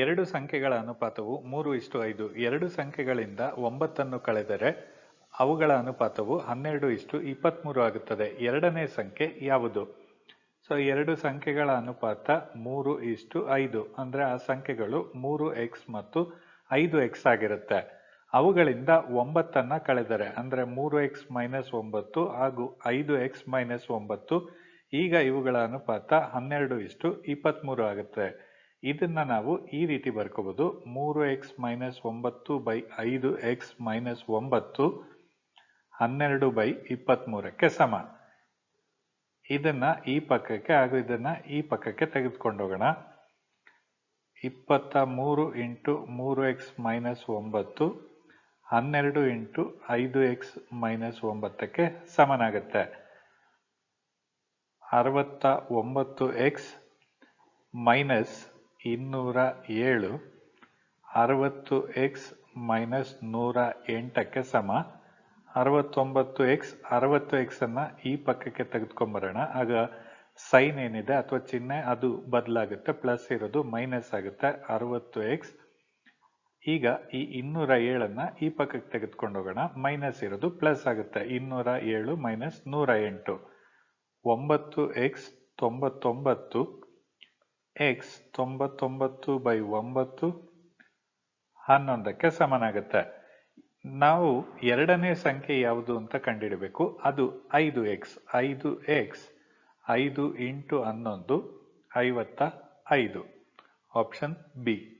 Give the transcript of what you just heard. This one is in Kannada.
ಎರಡು ಸಂಖ್ಯೆಗಳ ಅನುಪಾತವು ಮೂರು ಇಷ್ಟು ಐದು. ಎರಡು ಸಂಖ್ಯೆಗಳಿಂದ ಒಂಬತ್ತನ್ನು ಕಳೆದರೆ ಅವುಗಳ ಅನುಪಾತವು ಹನ್ನೆರಡು ಇಷ್ಟು ಇಪ್ಪತ್ತ್ಮೂರು ಆಗುತ್ತದೆ. ಎರಡನೇ ಸಂಖ್ಯೆ ಯಾವುದು? ಸೊ ಎರಡು ಸಂಖ್ಯೆಗಳ ಅನುಪಾತ ಮೂರು ಇಷ್ಟು ಐದು. ಅಂದರೆ ಆ ಸಂಖ್ಯೆಗಳು ಮೂರು ಎಕ್ಸ್ ಮತ್ತು ಐದು ಎಕ್ಸ್ ಆಗಿರುತ್ತೆ. ಅವುಗಳಿಂದ ಒಂಬತ್ತನ್ನು ಕಳೆದರೆ, ಅಂದರೆ ಮೂರು ಎಕ್ಸ್ ಮೈನಸ್ ಒಂಬತ್ತು ಹಾಗೂ ಐದು ಎಕ್ಸ್ ಮೈನಸ್ ಒಂಬತ್ತು, ಈಗ ಇವುಗಳ ಅನುಪಾತ ಹನ್ನೆರಡು ಇಷ್ಟು ಇಪ್ಪತ್ತ್ಮೂರು ಆಗುತ್ತೆ. ಇದನ್ನ ನಾವು ಈ ರೀತಿ ಬರ್ಕೋಬಹುದು. ಮೂರು ಎಕ್ಸ್ ಮೈನಸ್ ಒಂಬತ್ತು ಬೈ ಐದು ಎಕ್ಸ್ ಮೈನಸ್ ಒಂಬತ್ತು ಹನ್ನೆರಡು ಬೈ ಇಪ್ಪತ್ತ್ಮೂರಕ್ಕೆ ಸಮ. ಇದನ್ನ ಈ ಪಕ್ಕಕ್ಕೆ ಹಾಗೂ ಇದನ್ನ ಈ ಪಕ್ಕಕ್ಕೆ ತೆಗೆದುಕೊಂಡೋಗೋಣ. ಇಪ್ಪತ್ತ ಮೂರು ಇಂಟು ಮೂರು ಎಕ್ಸ್ ಮೈನಸ್ ಒಂಬತ್ತು ಹನ್ನೆರಡು ಇಂಟು ಐದು ಎಕ್ಸ್ ಮೈನಸ್ ಒಂಬತ್ತಕ್ಕೆ ಸಮನಾಗುತ್ತೆ. ಅರವತ್ತ ಒಂಬತ್ತು ಎಕ್ಸ್ ಮೈನಸ್ ಇನ್ನೂರ ಏಳು, ಅರವತ್ತು ಎಕ್ಸ್ ಮೈನಸ್ ನೂರ ಎಂಟಕ್ಕೆ ಸಮ, ಅರವತ್ತೊಂಬತ್ತು ಎಕ್ಸ್ ಅರವತ್ತು ಎಕ್ಸನ್ನು ಈ ಪಕ್ಕಕ್ಕೆ ತೆಗೆದುಕೊಂಬರೋಣ. ಆಗ ಸೈನ್ ಏನಿದೆ ಅಥವಾ ಚಿಹ್ನೆ ಅದು ಬದಲಾಗುತ್ತೆ ಪ್ಲಸ್ ಇರೋದು ಮೈನಸ್ ಆಗುತ್ತೆ. ಅರವತ್ತು ಎಕ್ಸ್ ಈಗ ಈ ಇನ್ನೂರ ಏಳನ್ನು ಈ ಪಕ್ಕಕ್ಕೆ ತೆಗೆದುಕೊಂಡು ಹೋಗೋಣ ಮೈನಸ್ ಇರೋದು ಪ್ಲಸ್ ಆಗುತ್ತೆ. ಇನ್ನೂರ ಏಳು ಮೈನಸ್ ನೂರ ಎಂಟು. ಒಂಬತ್ತು ಎಕ್ಸ್ ತೊಂಬತ್ತೊಂಬತ್ತು ಎಕ್ಸ್ ತೊಂಬತ್ತೊಂಬತ್ತು ಬೈ ಒಂಬತ್ತು ಹನ್ನೊಂದಕ್ಕೆ ಸಮನಾಗುತ್ತೆ. ನಾವು ಎರಡನೇ ಸಂಖ್ಯೆ ಯಾವುದು ಅಂತ ಕಂಡುಹಿಡಬೇಕು ಅದು ಐದು ಎಕ್ಸ್ ಐದು ಎಕ್ಸ್ ಐದು ಇಂಟು ಹನ್ನೊಂದು, ಐವತ್ತ ಐದು. Option B